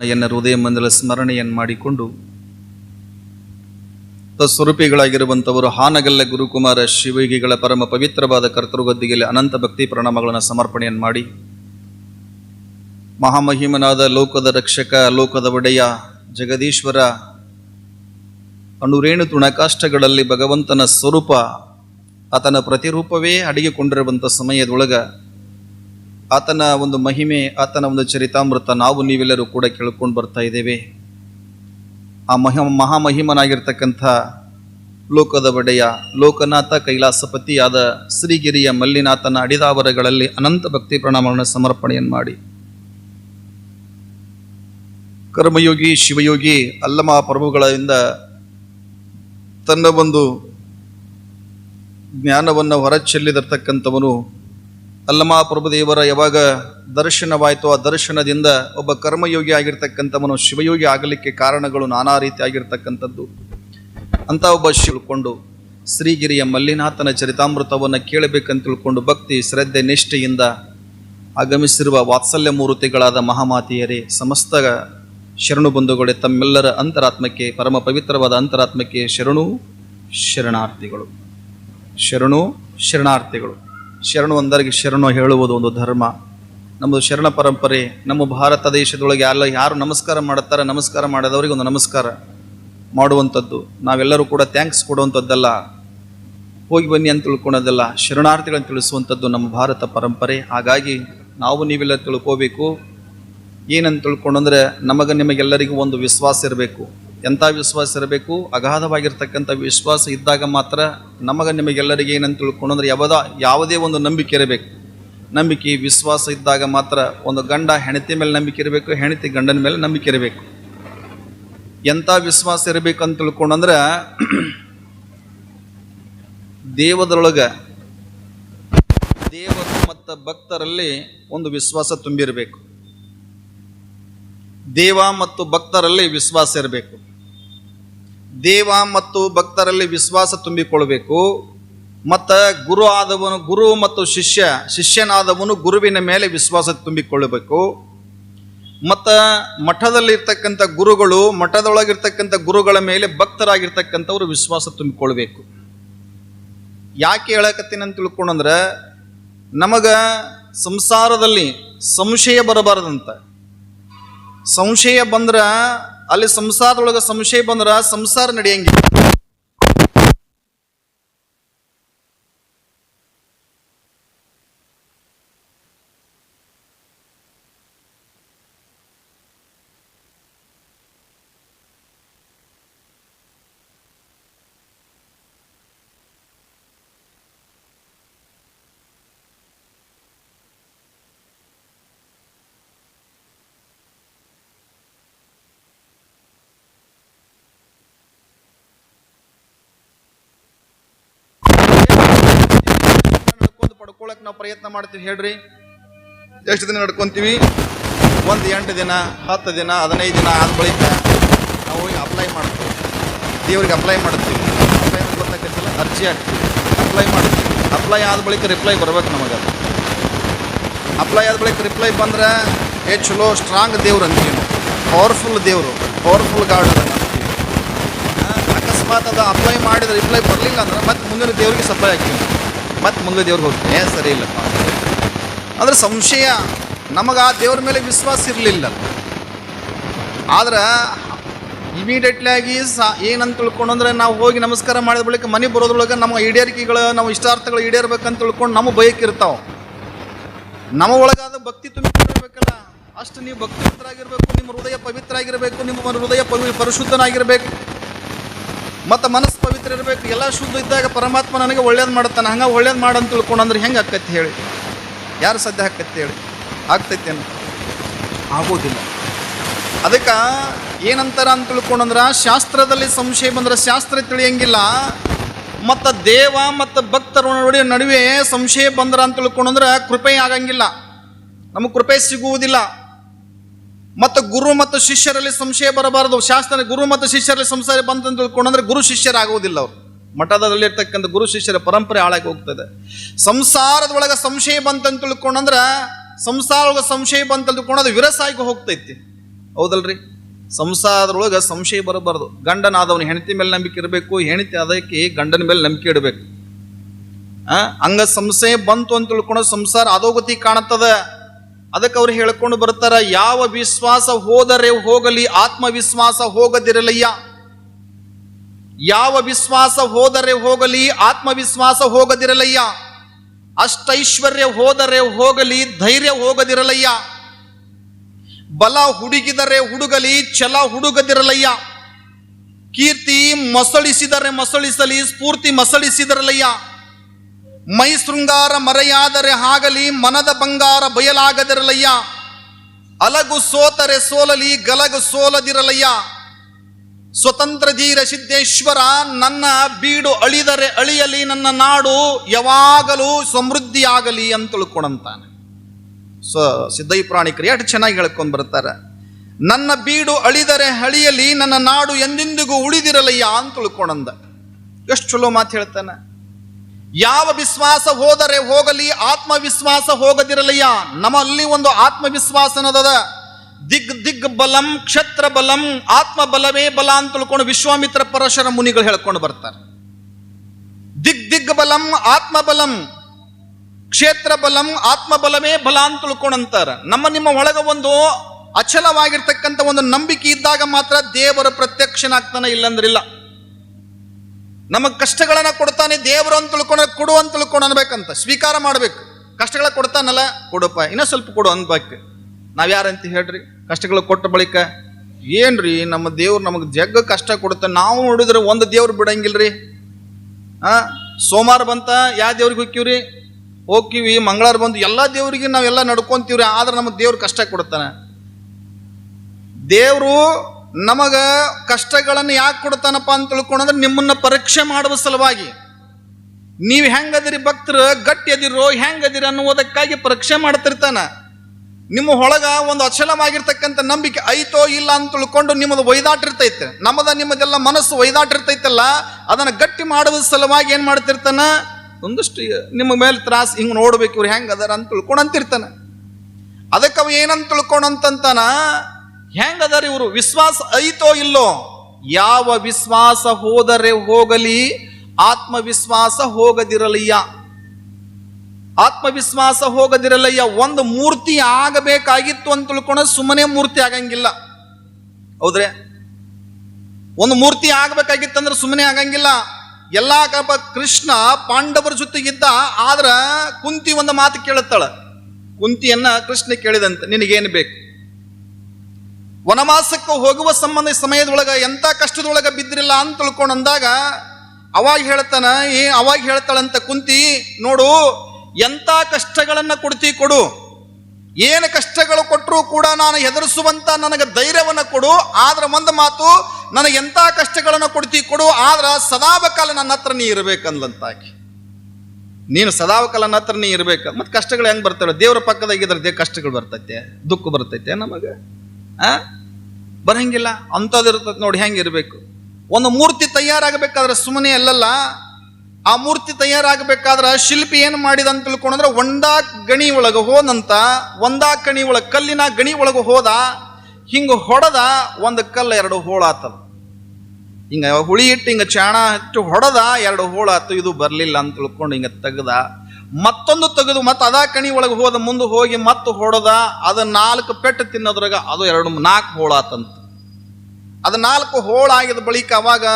ಎನ್ನ ಹೃದಯ ಮಂದಿರ ಸ್ಮರಣೆಯನ್ನು ಮಾಡಿಕೊಂಡು ಸ್ವರೂಪಿಗಳಾಗಿರುವಂಥವರು ಹಾನಗಲ್ಲ ಗುರುಕುಮಾರ ಶಿವಗಿಗಳ ಪರಮ ಪವಿತ್ರವಾದ ಕರ್ತೃಗದ್ದಿಗೆಯಲ್ಲಿ ಅನಂತ ಭಕ್ತಿ ಪ್ರಣಾಮಗಳನ್ನು ಸಮರ್ಪಣೆಯನ್ನು ಮಾಡಿ ಮಹಾಮಹಿಮನಾದ ಲೋಕದ ರಕ್ಷಕ, ಲೋಕದ ಒಡೆಯ, ಜಗದೀಶ್ವರ, ಅಣುರೇಣು ತುಣಕಾಷ್ಟಗಳಲ್ಲಿ ಭಗವಂತನ ಸ್ವರೂಪ ಆತನ ಪ್ರತಿರೂಪವೇ ಅಡಗಿಕೊಂಡಿರುವಂಥ ಸಮಯದೊಳಗ ಆತನ ಒಂದು ಮಹಿಮೆ, ಆತನ ಒಂದು ಚರಿತಾಮೃತ ನಾವು ನೀವೆಲ್ಲರೂ ಕೂಡ ಕೇಳ್ಕೊಂಡು ಬರ್ತಾ ಇದ್ದೇವೆ. ಆ ಮಹ, ಮಹಾಮಹಿಮನಾಗಿರ್ತಕ್ಕಂಥ ಲೋಕದ ಒಡೆಯ, ಲೋಕನಾಥ ಕೈಲಾಸಪತಿಯಾದ ಶ್ರೀಗಿರಿಯ ಮಲ್ಲಿನಾಥನ ಅಡಿದಾವರಗಳಲ್ಲಿ ಅನಂತ ಭಕ್ತಿ ಪ್ರಣಾಮಗಳನ್ನು ಸಮರ್ಪಣೆಯನ್ನು ಮಾಡಿ. ಕರ್ಮಯೋಗಿ, ಶಿವಯೋಗಿ ಅಲ್ಲಮ ಪ್ರಭುಗಳಿಂದ ತನ್ನ ಒಂದು ಜ್ಞಾನವನ್ನು ಹೊರಚೆಲ್ಲಿದಿರ್ತಕ್ಕಂಥವನು ಅಲ್ಲಮ ಪ್ರಭುದೇವರ ಯಾವಾಗ ದರ್ಶನವಾಯಿತು ಆ ದರ್ಶನದಿಂದ ಒಬ್ಬ ಕರ್ಮಯೋಗಿ ಆಗಿರ್ತಕ್ಕಂಥವನು ಶಿವಯೋಗಿ ಆಗಲಿಕ್ಕೆ ಕಾರಣಗಳು ನಾನಾ ರೀತಿ ಆಗಿರ್ತಕ್ಕಂಥದ್ದು. ಅಂತ ಒಬ್ಬ ತಿಳ್ಕೊಂಡು ಶ್ರೀಗಿರಿಯ ಮಲ್ಲಿನಾಥನ ಚರಿತಾಮೃತವನ್ನು ಕೇಳಬೇಕಂತ ತಿಳ್ಕೊಂಡು ಭಕ್ತಿ, ಶ್ರದ್ಧೆ, ನಿಷ್ಠೆಯಿಂದ ಆಗಮಿಸಿರುವ ವಾತ್ಸಲ್ಯ ಮೂರ್ತಿಗಳಾದ ಮಹಾಮಾತೆಯರೇ, ಸಮಸ್ತ ಶರಣು ಬಂಧುಗಳೇ, ತಮ್ಮೆಲ್ಲರ ಅಂತರಾತ್ಮಕ್ಕೆ, ಪರಮ ಪವಿತ್ರವಾದ ಅಂತರಾತ್ಮಕ್ಕೆ ಶರಣು ಶರಣಾರ್ಥಿಗಳು. ಶರಣು ಶರಣಾರ್ಥಿಗಳು. ಶರಣು ಒಂದರಿಗೆ ಶರಣು ಹೇಳುವುದು ಒಂದು ಧರ್ಮ. ನಮ್ಮದು ಶರಣ ಪರಂಪರೆ, ನಮ್ಮ ಭಾರತ ದೇಶದೊಳಗೆ ಎಲ್ಲ ಯಾರು ನಮಸ್ಕಾರ ಮಾಡುತ್ತಾರೆ ನಮಸ್ಕಾರ ಮಾಡಿದವರಿಗೆ ಒಂದು ನಮಸ್ಕಾರ ಮಾಡುವಂಥದ್ದು. ನಾವೆಲ್ಲರೂ ಕೂಡ ಥ್ಯಾಂಕ್ಸ್ ಕೊಡುವಂಥದ್ದಲ್ಲ. ಹೋಗಿ ಬನ್ನಿ ಅಂತ ತಿಳ್ಕೊಳೋದಲ್ಲ, ಶರಣಾರ್ಥಿಗಳನ್ನು ತಿಳಿಸುವಂಥದ್ದು ನಮ್ಮ ಭಾರತ ಪರಂಪರೆ. ಹಾಗಾಗಿ ನಾವು ನೀವೆಲ್ಲ ತಿಳ್ಕೋಬೇಕು. ಏನಂತ ತಿಳ್ಕೊಂಡಂದ್ರೆ ನಮಗೆ ನಿಮಗೆಲ್ಲರಿಗೂ ಒಂದು ವಿಶ್ವಾಸ ಇರಬೇಕು. ಎಂಥ ವಿಶ್ವಾಸ ಇರಬೇಕು? ಅಗಾಧವಾಗಿರ್ತಕ್ಕಂಥ ವಿಶ್ವಾಸ ಇದ್ದಾಗ ಮಾತ್ರ ನಮಗೆ ನಿಮಗೆಲ್ಲರಿಗೆ ಏನಂತ ತಿಳ್ಕೊಂಡಂದ್ರೆ ಯಾವದ ಯಾವುದೇ ಒಂದು ನಂಬಿಕೆ ಇರಬೇಕು. ನಂಬಿಕೆ, ವಿಶ್ವಾಸ ಇದ್ದಾಗ ಮಾತ್ರ ಒಂದು ಗಂಡ ಹೆಣತಿ ಮೇಲೆ ನಂಬಿಕೆ ಇರಬೇಕು ಹೆಣತಿ ಗಂಡನ ಮೇಲೆ ನಂಬಿಕೆ ಇರಬೇಕು. ಎಂಥ ವಿಶ್ವಾಸ ಇರಬೇಕು ಅಂತ ತಿಳ್ಕೊಂಡಂದ್ರೆ ದೇವದರೊಳಗೆ ದೇವರು ಮತ್ತು ಭಕ್ತರಲ್ಲಿ ಒಂದು ವಿಶ್ವಾಸ ತುಂಬಿರಬೇಕು. ದೇವ ಮತ್ತು ಭಕ್ತರಲ್ಲಿ ವಿಶ್ವಾಸ ಇರಬೇಕು. ದೇವ ಮತ್ತು ಭಕ್ತರಲ್ಲಿ ವಿಶ್ವಾಸ ತುಂಬಿಕೊಳ್ಬೇಕು ಮತ್ತು ಗುರು ಆದವನು, ಗುರು ಮತ್ತು ಶಿಷ್ಯ, ಶಿಷ್ಯನಾದವನು ಗುರುವಿನ ಮೇಲೆ ವಿಶ್ವಾಸ ತುಂಬಿಕೊಳ್ಳಬೇಕು. ಮತ್ತು ಮಠದಲ್ಲಿರ್ತಕ್ಕಂಥ ಗುರುಗಳು, ಮಠದೊಳಗಿರ್ತಕ್ಕಂಥ ಗುರುಗಳ ಮೇಲೆ ಭಕ್ತರಾಗಿರ್ತಕ್ಕಂಥವ್ರು ವಿಶ್ವಾಸ ತುಂಬಿಕೊಳ್ಬೇಕು ಯಾಕೆ ಹೇಳಕತ್ತೀನಿ ಅಂತ ತಿಳ್ಕೊಂಡಂದ್ರೆ, ನಮಗೆ ಸಂಸಾರದಲ್ಲಿ ಸಂಶಯ ಬರಬಾರ್ದಂತ. ಸಂಶಯ ಬಂದ್ರ ಅಲ್ಲಿ ಸಂಸಾರದೊಳಗೆ ಸಂಶಯ ಬಂದ್ರ ಸಂಸಾರ ನಡೆಯಂಗಿಲ್ಲ. ನಡ್ಕೊಂಡು ನಾವು ಪ್ರಯತ್ನ ಮಾಡ್ತೀವಿ, ಹೇಳ್ರಿ. ಎಷ್ಟು ದಿನ ನಡ್ಕೊಂತೀವಿ? ಒಂದು ಎಂಟು ದಿನ, ಹತ್ತು ದಿನ, ಹದಿನೈದು ದಿನ ಆದ ಬಳಿಕ ನಾವು ಅಪ್ಲೈ ಮಾಡ್ತೀವಿ. ದೇವ್ರಿಗೆ ಅಪ್ಲೈ ಮಾಡ್ತೀವಿ. ಅಪ್ಲೈ ಗೊತ್ತಾಗ್ತಿಲ್ಲ ಅರ್ಜಿ ಹಾಕ್ತೀವಿ. ಅಪ್ಲೈ ಮಾಡ್ತೀವಿ. ಅಪ್ಲೈ ಆದ ಬಳಿಕ ರಿಪ್ಲೈ ಬರ್ಬೇಕು ನಮಗೆ ಅಪ್ಲೈ ಆದ ಬಳಿಕ ರಿಪ್ಲೈ ಬಂದ್ರೆ ಏ ಚಲೋ ಸ್ಟ್ರಾಂಗ್ ದೇವ್ರು ಅಂತೀವಿ ಪವರ್ಫುಲ್ ದೇವರು ಪವರ್ಫುಲ್ ಗಾರ್ಡ್ ಅದ ಅಕಸ್ಮಾತ್ ಅದು ಅಪ್ಲೈ ಮಾಡಿದ್ರೆ ರಿಪ್ಲೈ ಬರಲಿಲ್ಲ ಅಂದ್ರೆ ಮತ್ತೆ ಮುಂದಿನ ದೇವ್ರಿಗೆ ಸಪ್ಲೈ ಹಾಕ್ತೀವಿ. ಮತ್ತೆ ಮುಂದೆ ದೇವ್ರಿಗೆ ಹೋಗ್ತೀನಿ. ಸರಿ ಇಲ್ಲಪ್ಪ. ಅಂದ್ರೆ ಸಂಶಯ, ನಮಗೆ ಆ ದೇವ್ರ ಮೇಲೆ ವಿಶ್ವಾಸ ಇರಲಿಲ್ಲ. ಆದ್ರೆ ಇಮಿಡಿಯೇಟ್ಲಿ ಆಗಿ ಸಾ, ಏನಂತ ತಿಳ್ಕೊಂಡ್ರೆ ನಾವು ಹೋಗಿ ನಮಸ್ಕಾರ ಮಾಡಿದ ಬಳಿಕ ಮನೆ ಬರೋದ್ರೊಳಗೆ ನಮ್ಮ ಈಡೇರಿಕೆಗಳು ನಾವು ಇಷ್ಟಾರ್ಥಗಳು ಈಡೇರ್ಬೇಕಂತ ತಿಳ್ಕೊಂಡು ನಮ್ಮ ಬಯಕೆ ಇರ್ತಾವೆ. ನಮ್ಮ ಒಳಗಾದ ಭಕ್ತಿ ತುಂಬಿಕೊಂಡಿರ್ಬೇಕಲ್ಲ ಅಷ್ಟು ನೀವು ಭಕ್ತಿವಂತರಾಗಿರ್ಬೇಕು, ನಿಮ್ಮ ಹೃದಯ ಪವಿತ್ರ ಆಗಿರಬೇಕು ನಿಮ್ಮ ಹೃದಯ ಪವಿ, ಪರಿಶುದ್ಧನಾಗಿರ್ಬೇಕು. ಮತ್ತು ಮನಸ್ಸು ಪವಿತ್ರ ಇರಬೇಕು, ಎಲ್ಲ ಶುದ್ಧ ಇದ್ದಾಗ ಪರಮಾತ್ಮ ನನಗೆ ಒಳ್ಳೇದು ಮಾಡುತ್ತಾನೆ. ಹಂಗೆ ಒಳ್ಳೇದು ಮಾಡಂತ ತಿಳ್ಕೊಂಡಂದ್ರೆ ಹೆಂಗೆ ಆಕೈತಿ ಹೇಳಿ? ಯಾರು ಸದ್ಯ ಆಕೈತಿ ಹೇಳಿ? ಆಗ್ತೈತೇನು ಆಗೋದಿಲ್ಲ. ಅದಕ್ಕೆ ಏನಂತಾರ ಅಂತ ತಿಳ್ಕೊಂಡಂದ್ರೆ ಶಾಸ್ತ್ರದಲ್ಲಿ ಸಂಶಯ ಬಂದ್ರೆ ಶಾಸ್ತ್ರ ತಿಳಿಯಂಗಿಲ್ಲ. ಮತ್ತು ದೇವ ಮತ್ತು ಭಕ್ತರ ನಡುವೆ ನಡುವೆ ಸಂಶಯ ಬಂದ್ರ ಅಂತ ತಿಳ್ಕೊಂಡಂದ್ರೆ ಕೃಪೆ ಆಗಂಗಿಲ್ಲ. ನಮಗೆ ಕೃಪೆ ಸಿಗುವುದಿಲ್ಲ. ಮತ್ತು ಗುರು ಮತ್ತು ಶಿಷ್ಯರಲ್ಲಿ ಸಂಶಯ ಬರಬಾರದು. ಶಾಸ್ತ್ರ ಗುರು ಮತ್ತು ಶಿಷ್ಯರಲ್ಲಿ ಸಂಸಾರ ಬಂತ ತಿಳ್ಕೊಂಡಂದ್ರೆ ಗುರು ಶಿಷ್ಯರಾಗುವುದಿಲ್ಲ ಅವರು. ಮಠದಲ್ಲಿರ್ತಕ್ಕಂಥ ಗುರು ಶಿಷ್ಯರ ಪರಂಪರೆ ಹಾಳಾಗಿ ಹೋಗ್ತದೆ. ಸಂಸಾರದೊಳಗೆ ಸಂಶಯ ಬಂತಂತ ತಿಳ್ಕೊಂಡಂದ್ರೆ ಸಂಸಾರ ಒಳಗೆ ಸಂಶಯ ಬಂತ ತಿಳ್ಕೊಂಡಂದ್ರೆ ವಿರಸಾಗಿ ಹೋಗ್ತೈತಿ. ಹೌದಲ್ರಿ? ಸಂಸಾರದೊಳಗೆ ಸಂಶಯ ಬರಬಾರ್ದು. ಗಂಡನಾದವನು ಹೆಂಡತಿ ಮೇಲೆ ನಂಬಿಕೆ ಇರಬೇಕು, ಹೆಂಡತಿ ಅದಕ್ಕೆ ಗಂಡನ ಮೇಲೆ ನಂಬಿಕೆ ಇಡಬೇಕು. ಹಂಗ ಸಂಶಯ ಬಂತು ಅಂತ ತಿಳ್ಕೊಂಡು ಸಂಸಾರ ಅಧೋಗತಿ ಕಾಣುತ್ತದ. ಅದಕ್ಕೆ ಅವ್ರು ಹೇಳ್ಕೊಂಡು ಬರ್ತಾರ, ಯಾವ ವಿಶ್ವಾಸ ಹೋದರೆ ಹೋಗಲಿ, ಆತ್ಮವಿಶ್ವಾಸ ಹೋಗದಿರಲಯ್ಯ. ಯಾವ ವಿಶ್ವಾಸ ಹೋದರೆ ಹೋಗಲಿ, ಆತ್ಮವಿಶ್ವಾಸ ಹೋಗದಿರಲಯ್ಯ. ಅಷ್ಟೈಶ್ವರ್ಯ ಹೋದರೆ ಹೋಗಲಿ, ಧೈರ್ಯ ಹೋಗದಿರಲಯ್ಯ. ಬಲ ಹುಡುಗಿದರೆ ಹುಡುಗಲಿ, ಛಲ ಹುಡುಗದಿರಲಯ್ಯ. ಕೀರ್ತಿ ಮಸಳಿಸಿದರೆ ಮಸಳಿಸಲಿ, ಸ್ಫೂರ್ತಿ ಮಸಳಿಸಿದರಲಯ್ಯ. ಮೈ ಶೃಂಗಾರ ಮರೆಯಾದರೆ ಆಗಲಿ ಮನದ ಬಂಗಾರ ಬಯಲಾಗದಿರಲಯ್ಯ. ಅಲಗು ಸೋತರೆ ಸೋಲಲಿ, ಗಲಗು ಸೋಲದಿರಲಯ್ಯ. ಸ್ವತಂತ್ರ ಧೀರ ಸಿದ್ದೇಶ್ವರ, ನನ್ನ ಬೀಡು ಅಳಿದರೆ ಅಳಿಯಲಿ, ನನ್ನ ನಾಡು ಯಾವಾಗಲೂ ಸಮೃದ್ಧಿಯಾಗಲಿ ಅಂತ ತಿಳ್ಕೊಂಡಂತಾನೆ. ಸೊ ಸಿದ್ದೈ ಪ್ರಾಣಿಕರು ಎಷ್ಟು ಚೆನ್ನಾಗಿ ಹೇಳ್ಕೊಂಡು ಬರ್ತಾರೆ. ನನ್ನ ಬೀಡು ಅಳಿದರೆ ಅಳಿಯಲಿ, ನನ್ನ ನಾಡು ಎಂದೆಂದಿಗೂ ಉಳಿದಿರಲಯ್ಯ ಅಂತ ತಿಳ್ಕೊಂಡಂದ. ಎಷ್ಟು ಚಲೋ ಮಾತು ಹೇಳ್ತಾನೆ. ಯಾವ ವಿಶ್ವಾಸ ಹೋದರೆ ಹೋಗಲಿ, ಆತ್ಮವಿಶ್ವಾಸ ಹೋಗದಿರಲಿಯ ನಮ್ಮಲ್ಲಿ ಒಂದು ಆತ್ಮವಿಶ್ವಾಸನದ ದಿಗ್ ದಿಗ್ ಬಲಂ, ಕ್ಷತ್ರ ಬಲಂ, ಆತ್ಮ ಬಲವೇ ಬಲ ಅಂತ ತಿಳ್ಕೊಂಡು ವಿಶ್ವಾಮಿತ್ರ ಪರಶರ ಮುನಿಗಳು ಹೇಳ್ಕೊಂಡು ಬರ್ತಾರೆ. ದಿಗ್ ದಿಗ್ ಬಲಂ, ಆತ್ಮ ಬಲಂ, ಕ್ಷೇತ್ರ ಬಲಂ, ಆತ್ಮ ಬಲವೇ ಬಲ ಅಂತ ತಿಳ್ಕೊಂಡಂತಾರ ನಮ್ಮ ನಿಮ್ಮ ಒಳಗ ಒಂದು ಅಚಲವಾಗಿರ್ತಕ್ಕಂಥ ಒಂದು ನಂಬಿಕೆ ಇದ್ದಾಗ ಮಾತ್ರ ದೇವರ ಪ್ರತ್ಯಕ್ಷನಾಗ್ತಾನೆ ಇಲ್ಲಂದ್ರಿಲ್ಲ ನಮಗ್ ಕಷ್ಟಗಳನ್ನ ಕೊಡ್ತಾನೆ, ದೇವರು ಅಂತ ತಿಳ್ಕೊಂಡ ಕೊಡು ಅಂತ ತಿಳ್ಕೊಂಡು ಅನ್ಬೇಕಂತ. ಸ್ವೀಕಾರ ಮಾಡ್ಬೇಕು. ಕಷ್ಟಗಳ ಕೊಡ್ತಾನಲ್ಲ ಕೊಡಪ್ಪ ಇನ್ನೂ ಸ್ವಲ್ಪ ಕೊಡು ಅನ್ಬೇಕು. ನಾವ್ ಯಾರಂತ ಹೇಳ್ರಿ? ಕಷ್ಟಗಳು ಕೊಟ್ಟ ಬಳಿಕ, ಏನ್ರಿ ನಮ್ಮ ದೇವ್ರು ನಮಗೆ ಜಗ್ಗ ಕಷ್ಟ ಕೊಡುತ್ತೆ. ನಾವು ನೋಡಿದ್ರೆ ಒಂದು ದೇವ್ರು ಬಿಡಂಗಿಲ್ರಿ? ಆ ಸೋಮವಾರ ಬಂತ ಯಾವ ದೇವ್ರಿಗೆ ಹೋಗ್ತೀವ್ರಿ ಹೋಗ್ತೀವಿ ಮಂಗಳವಾರ ಬಂದು ಎಲ್ಲ ದೇವ್ರಿಗೆ ನಾವೆಲ್ಲ ನಡ್ಕೊಂತೀವ್ರಿ. ಆದ್ರೆ ನಮಗೆ ದೇವ್ರು ಕಷ್ಟ ಕೊಡ್ತಾನೆ. ದೇವರು ನಮಗ ಕಷ್ಟಗಳನ್ನು ಯಾಕೆ ಕೊಡ್ತಾನಪ್ಪ ಅಂತ ತಿಳ್ಕೊಂಡ್ರೆ ನಿಮ್ಮನ್ನ ಪರೀಕ್ಷೆ ಮಾಡುವ ಸಲುವಾಗಿ. ನೀವು ಹೆಂಗದಿರಿ ಭಕ್ತರು, ಗಟ್ಟಿ ಅದಿರೋ, ಹೆಂಗದಿರಿ ಅನ್ನುವುದಕ್ಕಾಗಿ ಪರೀಕ್ಷೆ ಮಾಡ್ತಿರ್ತಾನ. ನಿಮ್ಮ ಒಳಗ ಒಂದು ಅಚಲವಾಗಿರ್ತಕ್ಕಂಥ ನಂಬಿಕೆ ಐತೋ ಇಲ್ಲ ಅಂತ ತಿಳ್ಕೊಂಡು ನಿಮ್ಮದು ಒಯ್ದಾಟಿರ್ತೈತೆ. ನಮ್ಮದ ನಿಮ್ಮದೆಲ್ಲ ಮನಸ್ಸು ಒಯ್ದಾಟಿರ್ತೈತಲ್ಲ, ಅದನ್ನ ಗಟ್ಟಿ ಮಾಡುವ ಸಲುವಾಗಿ ಏನು ಮಾಡ್ತಿರ್ತಾನ? ಒಂದಷ್ಟು ನಿಮ್ಮ ಮೇಲೆ ತ್ರಾಸ ಹಿಂಗೆ ನೋಡ್ಬೇಕು ಇವ್ರು ಹೆಂಗೆ ಅಂತ ತಿಳ್ಕೊಂಡು ಅಂತಿರ್ತಾನ. ಅದಕ್ಕೆ ಅವ ಏನಂತ ತಿಳ್ಕೊಂಡಂತಾನ ಹೆಂಗ್ ಅದಾರ ಇವರು? ವಿಶ್ವಾಸ ಐತೋ ಇಲ್ಲೋ? ಯಾವ ವಿಶ್ವಾಸ ಹೋದರೆ ಹೋಗಲಿ, ಆತ್ಮವಿಶ್ವಾಸ ಹೋಗದಿರಲಯ್ಯ. ಆತ್ಮವಿಶ್ವಾಸ ಹೋಗದಿರಲಯ್ಯ. ಒಂದು ಮೂರ್ತಿ ಆಗಬೇಕಾಗಿತ್ತು ಅಂತ ತಿಳ್ಕೊಂಡ ಸುಮ್ಮನೆ ಮೂರ್ತಿ ಆಗಂಗಿಲ್ಲ. ಹೌದ್ರೆ? ಒಂದು ಮೂರ್ತಿ ಆಗಬೇಕಾಗಿತ್ತಂದ್ರೆ ಸುಮ್ಮನೆ ಆಗಂಗಿಲ್ಲ. ಎಲ್ಲ ಕೃಷ್ಣ ಪಾಂಡವರ ಜೊತೆಗಿದ್ದ, ಆದ್ರ ಕುಂತಿ ಒಂದು ಮಾತು ಕೇಳುತ್ತಾಳ. ಕುಂತಿಯನ್ನ ಕೃಷ್ಣ ಕೇಳಿದಂತೆ, ನಿನಗೇನು ಬೇಕು? ವನವಾಸಕ್ಕೆ ಹೋಗುವ ಸಂಬಂಧ ಸಮಯದೊಳಗೆ ಎಂತ ಕಷ್ಟದೊಳಗೆ ಬಿದ್ದಿರಲ್ಲ ಅಂತ ತಿಳ್ಕೊಂಡು ಅಂದಾಗ, ಅವಾಗ ಹೇಳ್ತಾನ, ಏ, ಅವಾಗ ಹೇಳ್ತಾಳಂತ ಕುಂತಿ, ನೋಡು, ಎಂತ ಕಷ್ಟಗಳನ್ನ ಕೊಡ್ತಿ ಕೊಡು. ಏನು ಕಷ್ಟಗಳು ಕೊಟ್ಟರೂ ಕೂಡ ನಾನು ಹೆದರಿಸುವಂತ ನನಗೆ ಧೈರ್ಯವನ್ನು ಕೊಡು. ಆದ್ರೆ ಒಂದು ಮಾತು, ನನಗೆ ಎಂತ ಕಷ್ಟಗಳನ್ನು ಕೊಡ್ತಿ ಕೊಡು. ಆದ್ರೆ ಸದಾಬಕಾಲ ನನ್ನ ಹತ್ರ ನೀ ಇರಬೇಕಂದ್ಲಂತಾಕಿ. ನೀನು ಸದಾವಕಾಲ ನನ್ನ ಹತ್ರ ನೀ ಇರಬೇಕು. ಮತ್ತೆ ಕಷ್ಟಗಳು ಹೆಂಗೆ ಬರ್ತವೆ? ದೇವರ ಪಕ್ಕದಾಗಿದ್ರೆ ದೇ, ಕಷ್ಟಗಳು ಬರ್ತೈತೆ, ದುಃಖ ಬರ್ತೈತೆ ನಮಗೆ. ಆ? ಬರಂಗಿಲ್ಲ, ಅಂಥದ್ದು ಇರ್ತೈತೆ ನೋಡಿ, ಹೆಂಗೆ ಇರಬೇಕು. ಒಂದು ಮೂರ್ತಿ ತಯಾರಾಗಬೇಕಾದ್ರೆ ಸುಮ್ಮನೆ ಅಲ್ಲಲ್ಲ, ಆ ಮೂರ್ತಿ ತಯಾರಾಗಬೇಕಾದ್ರೆ ಶಿಲ್ಪಿ ಏನು ಮಾಡಿದ ಅಂತ ತಿಳ್ಕೊಂಡ್ರೆ, ಒಂದಾ ಗಣಿ ಒಳಗೆ ಹೋದಂತ, ಒಂದಾ ಕಣಿ ಒಳಗೆ, ಕಲ್ಲಿನ ಗಣಿ ಒಳಗೆ ಹೋದ, ಹಿಂಗ ಹೊಡೆದ, ಒಂದು ಕಲ್ಲು ಎರಡು ಹೋಳಾತದ. ಹಿಂಗ ಹುಳಿ ಇಟ್ಟು ಹಿಂಗ ಚಾಣ ಹಚ್ಚಿ ಹೊಡೆದ, ಎರಡು ಹೋಳಾತು, ಇದು ಬರಲಿಲ್ಲ ಅಂತ ತಿಳ್ಕೊಂಡು ಹಿಂಗ ತೆಗ್ದ ಮತ್ತೊಂದು ತೆಗೆದು ಮತ್ತೆ ಅದಾ ಕಣಿ ಒಳಗೆ ಹೋದ ಮುಂದೆ ಹೋಗಿ ಮತ್ತೆ ಹೊಡೆದ, ಅದು ನಾಲ್ಕು ಪೆಟ್ಟು ತಿನ್ನೋದ್ರಾಗ ಅದು ಎರಡು ನಾಲ್ಕು ಹೋಳಾತಂತ ಅದು ನಾಲ್ಕು ಹೋಳಾಗಿದ ಬಳಿಕ ಅವಾಗ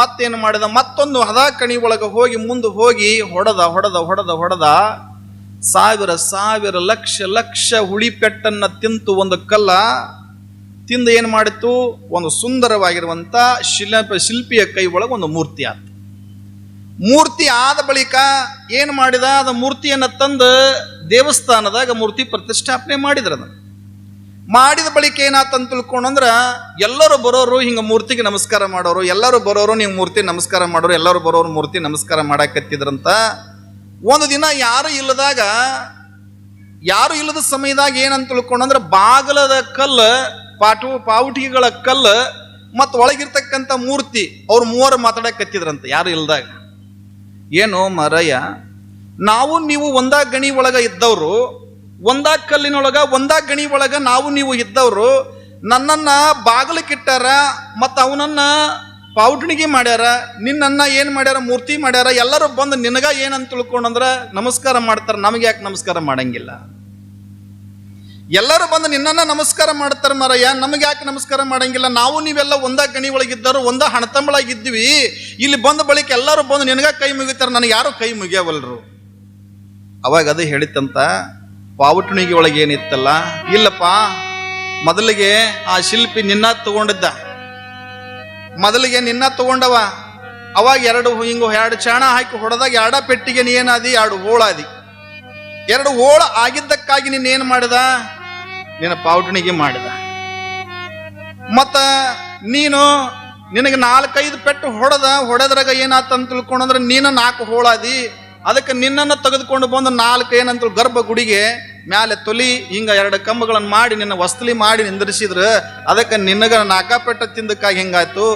ಮತ್ತೇನು ಮಾಡಿದ, ಮತ್ತೊಂದು ಹದಾ ಕಣಿ ಒಳಗೆ ಹೋಗಿ ಮುಂದೆ ಹೋಗಿ ಹೊಡೆದ ಹೊಡೆದ ಹೊಡೆದ ಹೊಡೆದ, ಸಾವಿರ ಸಾವಿರ, ಲಕ್ಷ ಲಕ್ಷ ಹುಳಿ ಪೆಟ್ಟನ್ನು ತಿಂತು ಒಂದು ಕಲ್ಲ. ತಿಂದು ಏನು ಮಾಡಿತು ಒಂದು ಸುಂದರವಾಗಿರುವಂತ ಶಿಲ್ಪ ಶಿಲ್ಪಿಯ ಕೈ ಒಳಗೆ ಒಂದು ಮೂರ್ತಿ ಆತು. ಮೂರ್ತಿ ಆದ ಬಳಿಕ ಏನು ಮಾಡಿದ? ಅದ ಮೂರ್ತಿಯನ್ನು ತಂದು ದೇವಸ್ಥಾನದಾಗ ಮೂರ್ತಿ ಪ್ರತಿಷ್ಠಾಪನೆ ಮಾಡಿದ್ರ ಮಾಡಿದ ಬಳಿಕ ಏನಾತಂತ ತಿಳ್ಕೊಂಡ್ರ ಎಲ್ಲರೂ ಬರೋರು ಹಿಂಗ ಮೂರ್ತಿಗೆ ನಮಸ್ಕಾರ ಮಾಡೋರು, ಎಲ್ಲರೂ ಬರೋರು ನೀವು ಮೂರ್ತಿ ನಮಸ್ಕಾರ ಮಾಡೋರು, ಎಲ್ಲರೂ ಬರೋರು ಮೂರ್ತಿ ನಮಸ್ಕಾರ ಮಾಡಾಕತ್ತಿದ್ರಂತ ಒಂದು ದಿನ ಯಾರು ಇಲ್ಲದಾಗ, ಯಾರು ಇಲ್ಲದ ಸಮಯದಾಗ ಏನಂತ ತಿಳ್ಕೊಂಡ್ರ ಬಾಗಲದ ಕಲ್ಲು, ಪಾಟು ಪಾವುಟಿಗಳ ಕಲ್ಲು ಮತ್ತು ಒಳಗಿರ್ತಕ್ಕಂಥ ಮೂರ್ತಿ ಅವ್ರು ಮೂವರು ಮಾತಾಡಕತ್ತಿದ್ರಂತ ಯಾರು ಇಲ್ದಾಗ. ಏನು ಮರಯ? ನಾವು ನೀವು ಒಂದಾ ಗಣಿ ಒಳಗ ಇದ್ದವರು, ಒಂದಾ ಕಲ್ಲಿನೊಳಗ, ಒಂದಾ ಗಣಿ ಒಳಗ ನಾವು ನೀವು ಇದ್ದವರು, ನನ್ನನ್ನ ಬಾಗಿಲಕ್ಕಿಟ್ಟಾರ ಮತ್ತು ಅವನನ್ನ ಪೌಡ್ಣಿಗೆ ಮಾಡ್ಯಾರ, ನಿನ್ನನ್ನ ಏನು ಮಾಡ್ಯಾರ, ಮೂರ್ತಿ ಮಾಡ್ಯಾರ, ಎಲ್ಲರೂ ಬಂದು ನಿನಗ ಏನಂತ ತಿಳ್ಕೊಂಡಂದ್ರ ನಮಸ್ಕಾರ ಮಾಡ್ತಾರ ನಮಗೆ ಯಾಕೆ ನಮಸ್ಕಾರ ಮಾಡಂಗಿಲ್ಲ. ಎಲ್ಲರೂ ಬಂದು ನಿನ್ನನ್ನ ನಮಸ್ಕಾರ ಮಾಡ್ತಾರೆ ಮಾರಯ್ಯ. ನಮಗೆ ಯಾಕೆ ನಮಸ್ಕಾರ ಮಾಡಂಗಿಲ್ಲ? ನಾವು ನೀವೆಲ್ಲ ಒಂದ ಗಣಿ ಒಳಗಿದ್ದರು ಒಂದ ಹಣತಂಬಳಾಗಿದ್ವಿ ಇಲ್ಲಿ ಬಂದ ಬಳಿಕ ಎಲ್ಲರೂ ಬಂದು ನಿನಗ ಕೈ ಮುಗಿತಾರೆ, ನನಗೆ ಯಾರು ಕೈ ಮುಗಿಯವಲ್ರು? ಅವಾಗ ಅದು ಹೇಳಿತಂತ, ಪಾವುಟಣಿಗೆ ಒಳಗೆ ಏನಿತ್ತಲ್ಲ, ಇಲ್ಲಪ್ಪ, ಮೊದಲಿಗೆ ಆ ಶಿಲ್ಪಿ ನಿನ್ನ ತಗೊಂಡಿದ್ದ. ಮೊದಲಿಗೆ ನಿನ್ನ ತಗೊಂಡವ. ಅವಾಗ ಎರಡು ಹಿಂಗು ಎರಡು ಚಾಣ ಹಾಕಿ ಹೊಡೆದಾಗ ಎರಡ ಪೆಟ್ಟಿಗೆ ನೀ ಏನಾದಿ? ಎರಡು ಹೋಳಾದಿ. ಎರಡು ಹೋಳ ಆಗಿದ್ದಕ್ಕಾಗಿ ನೀನ್ ಏನು ಮಾಡಿದ? ನಿನ್ನ ಪಾವಟಣಿಗೆ ಮಾಡಿದ. ಮತ್ತ ನೀನು ನಿನಗೆ ನಾಲ್ಕೈದು ಪೆಟ್ಟು ಹೊಡೆದ, ಹೊಡೆದ್ರಾಗ ಏನಾತಂತ ತಿಳ್ಕೊಂಡಂದ್ರೆ ನೀನು ನಾಲ್ಕು ಹೋಳಾದಿ. ಅದಕ್ಕೆ ನಿನ್ನನ್ನು ತೆಗೆದುಕೊಂಡು ಬಂದು ನಾಲ್ಕು ಏನಂತ ಗರ್ಭ ಗುಡಿಗೆ ಮ್ಯಾಲೆ ತೊಲಿ, ಹಿಂಗ ಎರಡು ಕಂಬಗಳನ್ನು ಮಾಡಿ ನಿನ್ನ ವಸ್ತಲಿ ಮಾಡಿ ನಿಂದಿರಿಸಿದ್ರ. ಅದಕ್ಕೆ ನಿನಗ ನಾಲ್ಕ ಪೆಟ್ಟ ತಿಂದಕ್ಕಾಗಿ ಹಿಂಗಾಯ್ತು.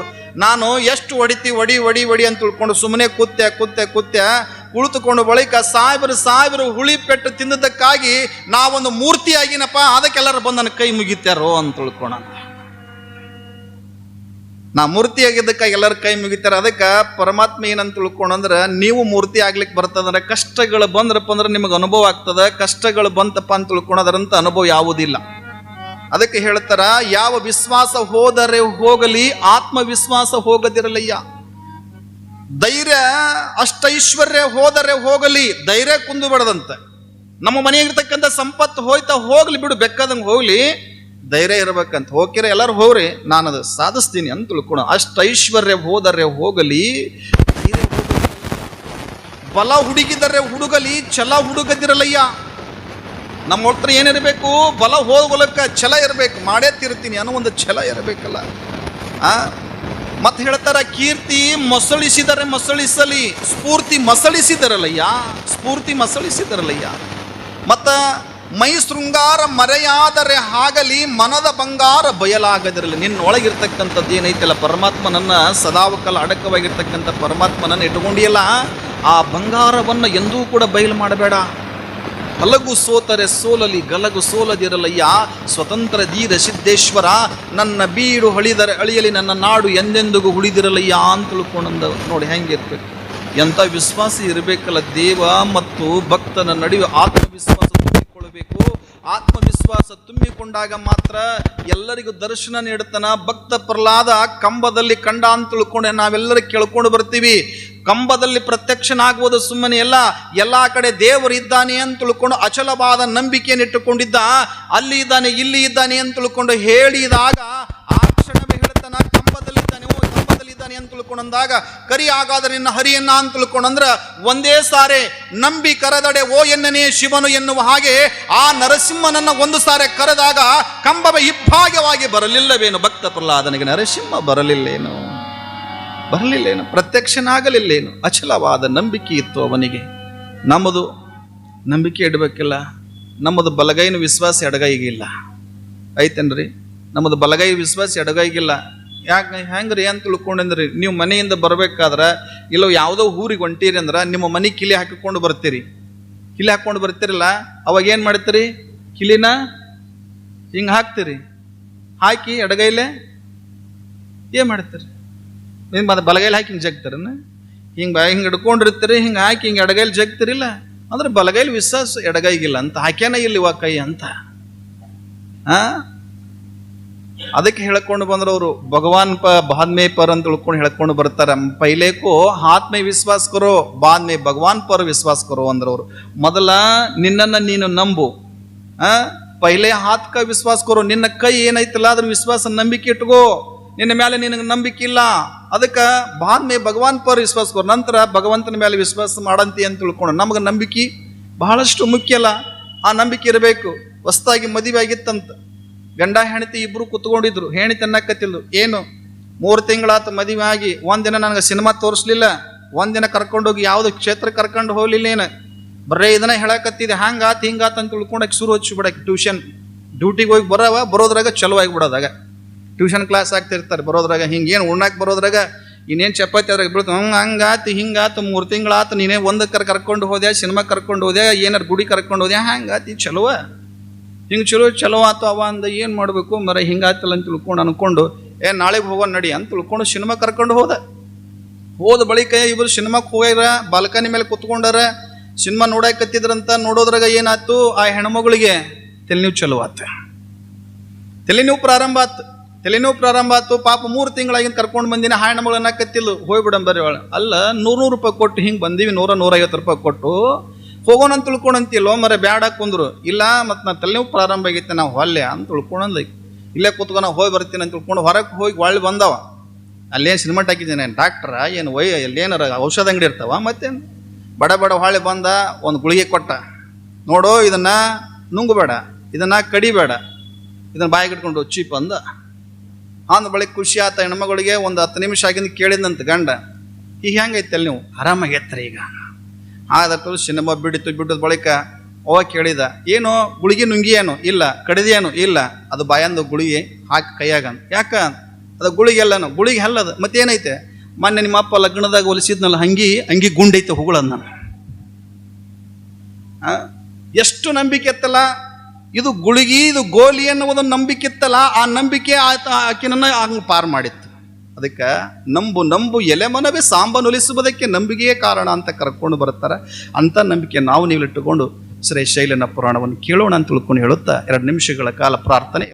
ನಾನು ಎಷ್ಟು ಹೊಡಿತಿ ಒಡಿ ಒಡಿ ಒಡಿ ಅಂತ ತಿಳ್ಕೊಂಡು ಸುಮ್ಮನೆ ಕೂತ್ಯ ಕೂತ್ಯ ಕುತ್ತೆ ಕುಳಿತುಕೊಂಡು ಬಳಿಕ ಸಾವಿರ ಸಾವಿರ ಹುಳಿ ಪೆಟ್ಟು ತಿಂದದಕ್ಕಾಗಿ ನಾವೊಂದು ಮೂರ್ತಿ ಆಗಿನಪ್ಪ ಅದಕ್ಕೆಲ್ಲರೂ ಬಂದು ನನ್ನ ಕೈ ಮುಗಿತಾರೋ ಅಂತ ತಿಳ್ಕೊಣ. ನಾ ಮೂರ್ತಿ ಆಗಿದ್ದಕ್ಕಾಗಿ ಎಲ್ಲರ ಕೈ ಮುಗಿತಾರ, ಅದಕ್ಕೆ ಪರಮಾತ್ಮ ಏನಂತ ತಿಳ್ಕೊಂಡಂದ್ರ ನೀವು ಮೂರ್ತಿ ಆಗ್ಲಿಕ್ಕೆ ಬರ್ತದಂದ್ರೆ ಕಷ್ಟಗಳು ಬಂದ್ರಪ್ಪ ಅಂದ್ರೆ ನಿಮಗೆ ಅನುಭವ ಆಗ್ತದ, ಕಷ್ಟಗಳು ಬಂತಪ್ಪ ಅಂತ ತಿಳ್ಕೊಳೋದ್ರಂತ ಅನುಭವ ಯಾವುದಿಲ್ಲ. ಅದಕ್ಕೆ ಹೇಳ್ತಾರ, ಯಾವ ವಿಶ್ವಾಸ ಹೋದರೆ ಹೋಗಲಿ, ಆತ್ಮವಿಶ್ವಾಸ ಹೋಗದಿರಲಯ್ಯ. ಧೈರ್ಯ ಅಷ್ಟೈಶ್ವರ್ಯ ಹೋದರೆ ಹೋಗಲಿ, ಧೈರ್ಯ ಕುಂದು ಬಿಡದಂತೆ. ನಮ್ಮ ಮನೆಯಾಗಿರ್ತಕ್ಕಂಥ ಸಂಪತ್ತು ಹೋಯ್ತಾ ಹೋಗ್ಲಿ ಬಿಡು ಬೆಕ್ಕದಂಗೆ ಹೋಗ್ಲಿ, ಧೈರ್ಯ ಇರಬೇಕಂತ. ಹೋಗಿರ ಎಲ್ಲರೂ ಹೋಗ್ರಿ ನಾನು ಅದು ಸಾಧಿಸ್ತೀನಿ ಅಂತ ತಿಳ್ಕೊಣ ಅಷ್ಟು ಐಶ್ವರ್ಯ ಹೋದರೆ ಹೋಗಲಿ. ಬಲ ಹುಡುಗಿದರೆ ಹುಡುಗಲಿ, ಛಲ ಹುಡುಗದಿರಲಯ್ಯ. ನಮ್ಮ ಹತ್ರ ಏನಿರಬೇಕು? ಬಲ ಹೋಗಲಕ್ಕ ಛಲ ಇರಬೇಕು. ಮಾಡೇ ತಿರ್ತೀನಿ ಅನ್ನೋ ಒಂದು ಛಲ ಇರಬೇಕಲ್ಲ. ಆ? ಮತ್ತೆ ಹೇಳ್ತಾರ, ಕೀರ್ತಿ ಮೊಸಳಿಸಿದರೆ ಮೊಸಳಿಸಲಿ, ಸ್ಫೂರ್ತಿ ಮಸಳಿಸಿದರಲ್ಲಯ್ಯ ಸ್ಫೂರ್ತಿ ಮಸಳಿಸಿದರಲ್ಲಯ್ಯ. ಮತ್ತ ಮೈ ಶೃಂಗಾರ ಮರೆಯಾದರೆ ಆಗಲಿ ಮನದ ಬಂಗಾರ ಬಯಲಾಗದಿರಲಿ. ನಿನ್ನೊಳಗಿರ್ತಕ್ಕಂಥದ್ದು ಏನೈತಲ್ಲ ಪರಮಾತ್ಮನನ್ನ ಸದಾವಕಾಲ ಅಡಕವಾಗಿರ್ತಕ್ಕಂಥ ಪರಮಾತ್ಮನನ್ನ ಇಟ್ಟುಕೊಂಡಿಯಲ್ಲ, ಆ ಬಂಗಾರವನ್ನು ಎಂದೂ ಕೂಡ ಬಯಲು ಮಾಡಬೇಡ. ಹಲಗು ಸೋತರೆ ಸೋಲಲಿ, ಗಲಗು ಸೋಲದಿರಲಯ್ಯ ಸ್ವತಂತ್ರ ಧೀರ ಸಿದ್ದೇಶ್ವರ, ನನ್ನ ಬೀಡು ಹಳಿದರೆ ಅಳಿಯಲಿ, ನನ್ನ ನಾಡು ಎಂದೆಂದಿಗೂ ಉಳಿದಿರಲಯ್ಯ ಅಂತ ತಿಳ್ಕೊಂಡಂದ ನೋಡಿ ಹೆಂಗಿರ್ಬೇಕು ಎಂಥ ವಿಶ್ವಾಸ ಇರಬೇಕಲ್ಲ ದೇವ ಮತ್ತು ಭಕ್ತನ ನಡುವೆ ಆತ್ಮವಿಶ್ವಾಸ ತುಂಬಿಕೊಳ್ಳಬೇಕು. ಆತ್ಮವಿಶ್ವಾಸ ತುಂಬಿಕೊಂಡಾಗ ಮಾತ್ರ ಎಲ್ಲರಿಗೂ ದರ್ಶನ ನೀಡುತ್ತಾನ. ಭಕ್ತ ಪ್ರಹ್ಲಾದ ಕಂಬದಲ್ಲಿ ಕಂಡ ಅಂತ ತಿಳ್ಕೊಂಡೆ, ನಾವೆಲ್ಲರೂ ಕೇಳ್ಕೊಂಡು ಬರ್ತೀವಿ. ಕಂಬದಲ್ಲಿ ಪ್ರತ್ಯಕ್ಷನಾಗುವುದು ಸುಮ್ಮನೆ ಎಲ್ಲ ಎಲ್ಲ ಕಡೆ ದೇವರು ಇದ್ದಾನೆ ಅಂತ ತಿಳ್ಕೊಂಡು ಅಚಲವಾದ ನಂಬಿಕೆಯನ್ನು ಇಟ್ಟುಕೊಂಡಿದ್ದ, ಅಲ್ಲಿ ಇದ್ದಾನೆ, ಇಲ್ಲಿ ಇದ್ದಾನೆ ಅಂತ ತಿಳ್ಕೊಂಡು ಹೇಳಿದಾಗ, ಆ ಕ್ಷಣವೇ ಹೇಳ್ತಾನ ಕಂಬದಲ್ಲಿದ್ದಾನೆ ಓ ಕಂಬದಲ್ಲಿದ್ದಾನೆ ಅಂತ ತಿಳ್ಕೊಂಡಂದಾಗ ಕರಿ ಆಗಾದ ನಿನ್ನ ಹರಿಯನ್ನ ಅಂತ ತಿಳ್ಕೊಂಡಂದ್ರ ಒಂದೇ ಸಾರೆ, ನಂಬಿ ಕರೆದಡೆ, ಓ, ಎನ್ನನೇ ಶಿವನು ಎನ್ನುವ ಹಾಗೆ, ಆ ನರಸಿಂಹನನ್ನ ಒಂದು ಸಾರೆ ಕರೆದಾಗ, ಕಂಬವ ಇಬ್ಬಾಗ್ಯವಾಗಿ ಬರಲಿಲ್ಲವೇನು ಭಕ್ತ ಪ್ರಹ್ಲಾದನಿಗೆ? ನರಸಿಂಹ ಬರಲಿಲ್ಲೇನು? ಬರಲಿಲ್ಲೇನು ಪ್ರತ್ಯಕ್ಷನಾಗಲಿಲ್ಲೇನು ಅಚಲವಾದ ನಂಬಿಕೆ ಇತ್ತು ಅವನಿಗೆ. ನಮ್ಮದು ನಂಬಿಕೆ ಇಡಬೇಕಿಲ್ಲ, ನಮ್ಮದು ಬಲಗೈನ ವಿಶ್ವಾಸ ಎಡಗೈಗಿಲ್ಲ. ಐತೇನ್ರಿ? ನಮ್ಮದು ಬಲಗೈ ವಿಶ್ವಾಸ ಎಡಗೈಗಿಲ್ಲ. ಯಾಕೆ ಹೆಂಗ್ರಿ ಏನು ತಿಳ್ಕೊಂಡಂದ್ರಿ ನೀವು ಮನೆಯಿಂದ ಬರಬೇಕಾದ್ರೆ, ಇಲ್ಲೋ ಯಾವುದೋ ಊರಿಗೆ ಹೊಂಟೀರಿ ಅಂದ್ರೆ ನಿಮ್ಮ ಮನೆ ಕಿಲಿ ಹಾಕಿಕೊಂಡು ಬರ್ತೀರಿ. ಕಿಲಿ ಹಾಕ್ಕೊಂಡು ಬರ್ತೀರಲ್ಲ, ಅವಾಗ ಏನು ಮಾಡ್ತೀರಿ? ಕಿಲಿನ ಹಿಂಗೆ ಹಾಕ್ತೀರಿ. ಹಾಕಿ ಎಡಗೈಲೆ ಏನು ಮಾಡ್ತೀರಿ? ನಿಮ್ಮ ಅದು ಬಲಗೈಲಿ ಹಾಕಿ ಹಿಂಗೆ ಜಗ್ತಾರನ ಹಿಂಗೆ ಹಿಂಗೆ ಹಿಡ್ಕೊಂಡಿರ್ತೀರಿ, ಹಿಂಗೆ ಹಾಕಿ ಹಿಂಗೆ ಎಡಗೈಲಿ ಜಗ್ತಿರಿಲ್ಲ. ಅಂದ್ರೆ ಬಲಗೈಲಿ ವಿಶ್ವಾಸ ಎಡಗೈಗಿಲ್ಲ ಅಂತ ಹಾಕ್ಯಾನ ಇಲ್ಲಿ ಇವಾಗ ಕೈ ಅಂತ. ಅದಕ್ಕೆ ಹೇಳ್ಕೊಂಡು ಬಂದ್ರೆ ಅವರು ಭಗವಾನ್ ಪ, ಬಾದ್ಮೆ ಪರ್ ಅಂತ ಉಳ್ಕೊಂಡು ಹೇಳ್ಕೊಂಡು ಬರ್ತಾರೆ. ಪೈಲೇಕು ಆತ್ಮೆ ವಿಶ್ವಾಸ ಕರೋ, ಬಾದ್ಮೆ ಭಗವಾನ್ ಪರ್ ವಿಶ್ವಾಸ ಕರೋ ಅಂದ್ರೆ ಅವರು. ಮೊದಲ ನಿನ್ನನ್ನು ನೀನು ನಂಬು. ಪೈಲೆ ಹಾತ್ಕ ವಿಶ್ವಾಸ ಕರೋ, ನಿನ್ನ ಕೈ ಏನೈತಲ್ಲ ಅದ್ರ ವಿಶ್ವಾಸ ನಂಬಿಕೆ ಇಟ್ಕೋ. ನಿನ್ನ ಮೇಲೆ ನಿನಗೆ ನಂಬಿಕೆ ಇಲ್ಲ. ಅದಕ್ಕೆ ಬಾದ್ಮೆ ಭಗವಾನ್ ಪರ್ ವಿಶ್ವಾಸ ಕೊ ನಂತರ ಭಗವಂತನ ಮೇಲೆ ವಿಶ್ವಾಸ ಮಾಡಂತಿ ಅಂತ ತಿಳ್ಕೊಂಡು ನಮಗೆ ನಂಬಿಕೆ ಬಹಳಷ್ಟು ಮುಖ್ಯ ಅಲ್ಲ. ಆ ನಂಬಿಕೆ ಇರಬೇಕು. ಹೊಸ್ದಾಗಿ ಮದುವೆ ಆಗಿತ್ತಂತ. ಗಂಡ ಹೆಂಡತಿ ಇಬ್ಬರು ಕುತ್ಕೊಂಡಿದ್ರು. ಹೆಣಿ ಅನ್ನಕತ್ತಿಲ್ದು ಏನು? ಮೂರು ತಿಂಗಳಾತ ಮದುವೆ ಆಗಿ ಒಂದಿನ ನನಗೆ ಸಿನಿಮಾ ತೋರಿಸ್ಲಿಲ್ಲ. ಒಂದಿನ ಕರ್ಕೊಂಡೋಗಿ ಯಾವ್ದು ಕ್ಷೇತ್ರ ಕರ್ಕೊಂಡು ಹೋಗ್ಲಿಲ್ಲ ಏನು ಬರೇ ಇದನ್ನ ಹೇಳಕತ್ತಿದೆ ಹಂಗಾತ್ ಹಿಂಗಾತ್ ಅಂತ ತಿಳ್ಕೊಂಡಕ್ಕೆ ಶುರು ಹಚ್ಚಿ ಬಿಡಕ್ಕೆ ಟ್ಯೂಷನ್. ಡ್ಯೂಟಿಗೆ ಹೋಗಿ ಬರವ, ಬರೋದ್ರಾಗ ಚಲೋ ಆಗಿಬಿಡೋದಾಗ ಟ್ಯೂಷನ್ ಕ್ಲಾಸ್ ಆಗ್ತಿರ್ತಾರೆ, ಬರೋದ್ರಾಗ ಹಿಂಗೆ ಏನು ಉಣ್ಣಾಕೆ ಬರೋದ್ರಾಗ ಇನ್ನೇನು ಚಪಾತಿ ಅದ್ರಾಗ ಬೀಳ್ತು ಹಂಗೆ ಹಂಗಾತು, ಹಿಂಗಾತು, ಮೂರು ತಿಂಗಳಾತು, ನೀನೇ ಒಂದಕ್ಕರ ಕರ್ಕೊಂಡು ಹೋದೆ ಸಿನಿಮಾ ಕರ್ಕೊಂಡು ಹೋದೆ ಏನಾರು ಗುಡಿ ಕರ್ಕೊಂಡು ಹೋದೆ ಹಂಗಾತಿ ಚಲೋ ಹಿಂಗೆ ಚಲೋ ಚಲೋ ಆತು ಅವ ಅಂದ, ಏನು ಮಾಡಬೇಕು, ಮರ ಹಿಂಗಾತಲ್ಲ ಅಂತ ತಿಳ್ಕೊಂಡು ಅನ್ಕೊಂಡು, ಏ, ನಾಳೆಗೆ ಹೋಗೋ ನಡಿ ಅಂತ ತಿಳ್ಕೊಂಡು ಸಿನಿಮಾ ಕರ್ಕೊಂಡು ಹೋದ. ಹೋದ ಬಳಿಕ ಇವರು ಸಿನಿಮಾಕ್ಕೆ ಹೋಗ್ಯಾರ, ಬಾಲ್ಕನಿ ಮೇಲೆ ಕುತ್ಕೊಂಡಾರ, ಸಿನಿಮಾ ನೋಡಕತ್ತಿದ್ರಂತ, ನೋಡೋದ್ರಾಗ ಏನಾಯ್ತು ಆ ಹೆಣ್ಮಗಳಿಗೆ ತಲೆನೀವು ಚಲೋ ಆತ. ತಲೆನೋವು ಪ್ರಾರಂಭ ಆತು. ತಲೆನೋವು ಪ್ರಾರಂಭ ಆಯ್ತು, ಪಾಪ ಮೂರು ತಿಂಗಳಾಗಿಂದ ಕರ್ಕೊಂಡು ಬಂದಿನ ಹಾಯಣ ಮಗಳನ್ನ ಕತ್ತಿಲ್ಲ ಹೋಗ್ಬಿಡಂ ಬರ್ರಿ ಅವಳು. ಅಲ್ಲ ನೂರು ನೂರು ರೂಪಾಯಿ ಕೊಟ್ಟು ಹಿಂಗೆ ಬಂದೀವಿ, ನೂರ ನೂರೈವತ್ತು ರೂಪಾಯಿ ಕೊಟ್ಟು. ಹೋಗೋಣ ಅಂತ ತಿಳ್ಕೊಂಡಂತಿಲ್ಲೋ ಮರ ಬ್ಯಾಡ ಕುಂದ್ರು. ಇಲ್ಲ, ಮತ್ತು ನಾ ತಲೆನೋವು ಪ್ರಾರಂಭ ಆಗೈತೆ, ನಾವು ಹೊಲ್ಲೆ ಅಂತ ತಿಳ್ಕೊಂಡಂದ ಇಲ್ಲೇ ಕೂತ್ಕೊಂಡು ನಾವು ಹೋಗಿ ಬರ್ತೀನಿ ಅಂತ ತಿಳ್ಕೊಂಡು ಹೊರಗೆ ಹೋಗಿ ಒಳ್ಳೆ ಬಂದವ. ಅಲ್ಲೇನು ಸಿನಿಮಾ ಹಾಕಿದ್ದೀನಿ ಡಾಕ್ಟ್ರ ಏನು ವೈ, ಅಲ್ಲೇನಾರ ಔಷಧ ಅಂಗಡಿ ಇರ್ತಾವ, ಮತ್ತೇನು? ಬಡ ಬಡ ಹೊಳೆ ಬಂದ, ಒಂದು ಗುಳಿಗೆ ಕೊಟ್ಟ. ನೋಡೋ, ಇದನ್ನ ನುಂಗಬೇಡ, ಇದನ್ನ ಕಡಿಬೇಡ. ಇದನ್ನ ಬಾಯಿಗೆ ಇಟ್ಕೊಂಡು ಚೀಪ್ ಅಂದ. ಅಂದ ಬಳಿಕ ಖುಷಿ ಆತ ಹೆಣ್ಮಗಳಿಗೆ ಒಂದು ಹತ್ತು ನಿಮಿಷ ಆಗಿಂದ ಕೇಳಿದಂತ ಗಂಡ. ಈಗ ಹೆಂಗೈತಲ್ಲ ನೀವು? ಆರಾಮಾಗೈತ್ರಿ ಈಗ. ಆದಟ್ಟು ಸಿನಿಮಾ ಬಿಡಿತು ಬಿಟ್ಟಿದ ಬಳಿಕ ಅವ ಕೇಳಿದ, ಏನು, ಗುಳಿಗೆ ನುಂಗಿ ಏನು? ಇಲ್ಲ ಕಡಿದೇನು ಇಲ್ಲ, ಅದು ಬಾಯಂದು ಗುಳಿಗೆ ಹಾಕಿ ಕೈಯಾಗ ಯಾಕ? ಅದು ಗುಳಿಗೆ ಎಲ್ಲನು ಗುಳಿಗೆ ಹಲ್ಲದ ಮತ್ತೇನೈತೆ? ಮೊನ್ನೆ ನಿಮ್ಮ ಅಪ್ಪ ಲಗ್ನದಾಗ ಹೊಲಿಸಿದ್ನಲ್ಲ, ಹಂಗಿ ಅಂಗಿ ಗುಂಡೈತೆ ಹೂಗಳನ್ನ ನಾನು? ಎಷ್ಟು ನಂಬಿಕೆ ಇತ್ತಲ್ಲ ಇದು ಗುಳಿಗಿ, ಇದು ಗೋಲಿ ಅನ್ನುವುದು ನಂಬಿಕೆ ಇತ್ತಲ್ಲ ಆ ನಂಬಿಕೆ ಆತ ಆಕಿನನ್ನ ಹಂಗೆ ಪಾರು ಮಾಡಿತ್ತು. ಅದಕ್ಕೆ ನಂಬು ನಂಬು ಎಲೆ ಮನವೇ ಸಾಂಬನುಲಿಸುವುದಕ್ಕೆ ನಂಬಿಕೆಯೇ ಕಾರಣ ಅಂತ ಕರ್ಕೊಂಡು ಬರ್ತಾರೆ. ಅಂಥ ನಂಬಿಕೆ ನಾವು ನೀವು ಇಟ್ಟುಕೊಂಡು ಶ್ರೀ ಶೈಲನ ಪುರಾಣವನ್ನು ಕೇಳೋಣ ಅಂತ ತಿಳ್ಕೊಂಡು ಹೇಳುತ್ತಾ, ಎರಡು ನಿಮಿಷಗಳ ಕಾಲ ಪ್ರಾರ್ಥನೆ.